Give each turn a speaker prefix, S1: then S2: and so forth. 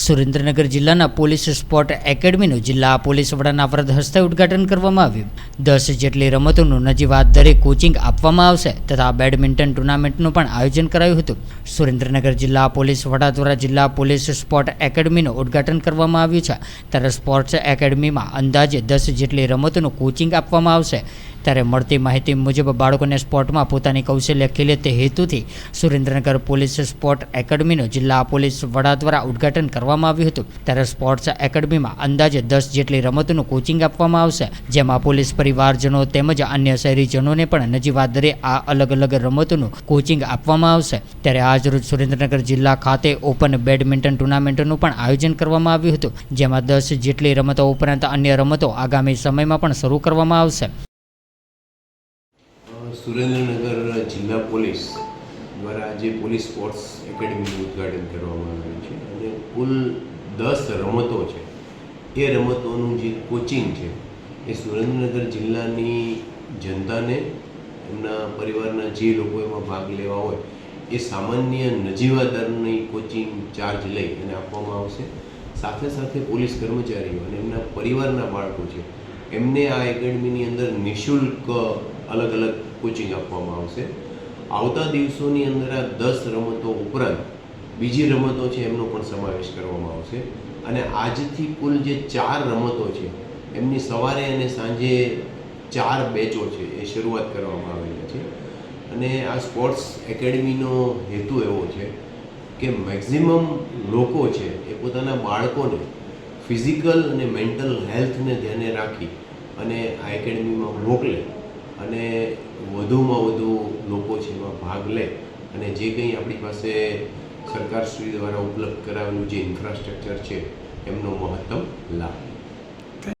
S1: સુરેન્દ્રનગર જિલ્લાના police sport એકેડમીનું જિલ્લા police વડાના વ્રત હસ્તે ઉદઘાટન કરવામાં આવ્યું. દસ જેટલી રમતોનું નજીવા દરે કોચિંગ આપવામાં આવશે તથા બેડમિન્ટન ટુર્નામેન્ટનું પણ આયોજન કરાયું હતું. સુરેન્દ્રનગર જિલ્લા પોલીસ વડા દ્વારા જિલ્લા પોલીસ સ્પોર્ટ એકેડમીનું ઉદ્ઘાટન કરવામાં આવ્યું છે. ત્યારે સ્પોર્ટ્સ એકેડમીમાં અંદાજે દસ જેટલી રમતોનું કોચિંગ આપવામાં આવશે. ત્યારે મળતી માહિતી મુજબ બાળકોને સ્પોર્ટમાં પોતાની કૌશલ્ય ખીલે તે હેતુથી સુરેન્દ્રનગર પોલીસ સ્પોર્ટ એકેડમીનું જિલ્લા પોલીસ વડા દ્વારા ઉદ્ઘાટન કરવામાં આવ્યું હતું. ત્યારે સ્પોર્ટ્સ એકેડમીમાં અંદાજે દસ જેટલી રમતોનું કોચિંગ આપવામાં આવશે. જેમાં પોલીસ પરિવારજનો તેમજ અન્ય શહેરીજનોને પણ નજીવા દરે આ અલગ અલગ રમતોનું કોચિંગ આપવામાં આવશે. ત્યારે આજરોજ સુરેન્દ્રનગર જિલ્લા ખાતે ઓપન બેડમિન્ટન ટુર્નામેન્ટનું પણ આયોજન કરવામાં આવ્યું હતું. જેમાં દસ જેટલી રમતો ઉપરાંત અન્ય રમતો આગામી સમયમાં પણ શરૂ કરવામાં આવશે.
S2: સુરેન્દ્રનગર જિલ્લા પોલીસ દ્વારા આજે પોલીસ સ્પોર્ટ્સ એકેડમીનું ઉદ્ઘાટન કરવામાં આવ્યું છે. અને કુલ દસ રમતો છે. એ રમતોનું જે કોચિંગ છે, એ સુરેન્દ્રનગર જિલ્લાની જનતાને, એમના પરિવારના જે લોકો એમાં ભાગ લેવા હોય, એ સામાન્ય નજીવા દરની કોચિંગ ચાર્જ લઈ અને આપવામાં આવશે. સાથે સાથે પોલીસ કર્મચારીઓ અને એમના પરિવારના બાળકો છે, એમને આ એકેડમીની અંદર નિઃશુલ્ક અલગ અલગ કોચિંગ આપવામાં આવશે. આવતા દિવસોની અંદર આ દસ રમતો ઉપરાંત બીજી રમતો છે એમનો પણ સમાવેશ કરવામાં આવશે. અને આજથી કુલ જે ચાર રમતો છે, એમની સવારે અને સાંજે ચાર બેચો છે એ શરૂઆત કરવામાં આવેલી છે. અને આ સ્પોર્ટ્સ એકેડમીનો હેતુ એવો છે કે મેક્ઝિમમ લોકો છે એ પોતાના બાળકોને ફિઝિકલ અને મેન્ટલ હેલ્થને ધ્યાને રાખી અને આ એકેડમીમાં મોકલે અને વધુમાં વધુ લોકો છે એમાં ભાગ લે અને જે કંઈ આપણી પાસે સરકારશ્રી દ્વારા ઉપલબ્ધ કરાવેલું જે ઇન્ફ્રાસ્ટ્રક્ચર છે, એમનો મહત્તમ લાભ.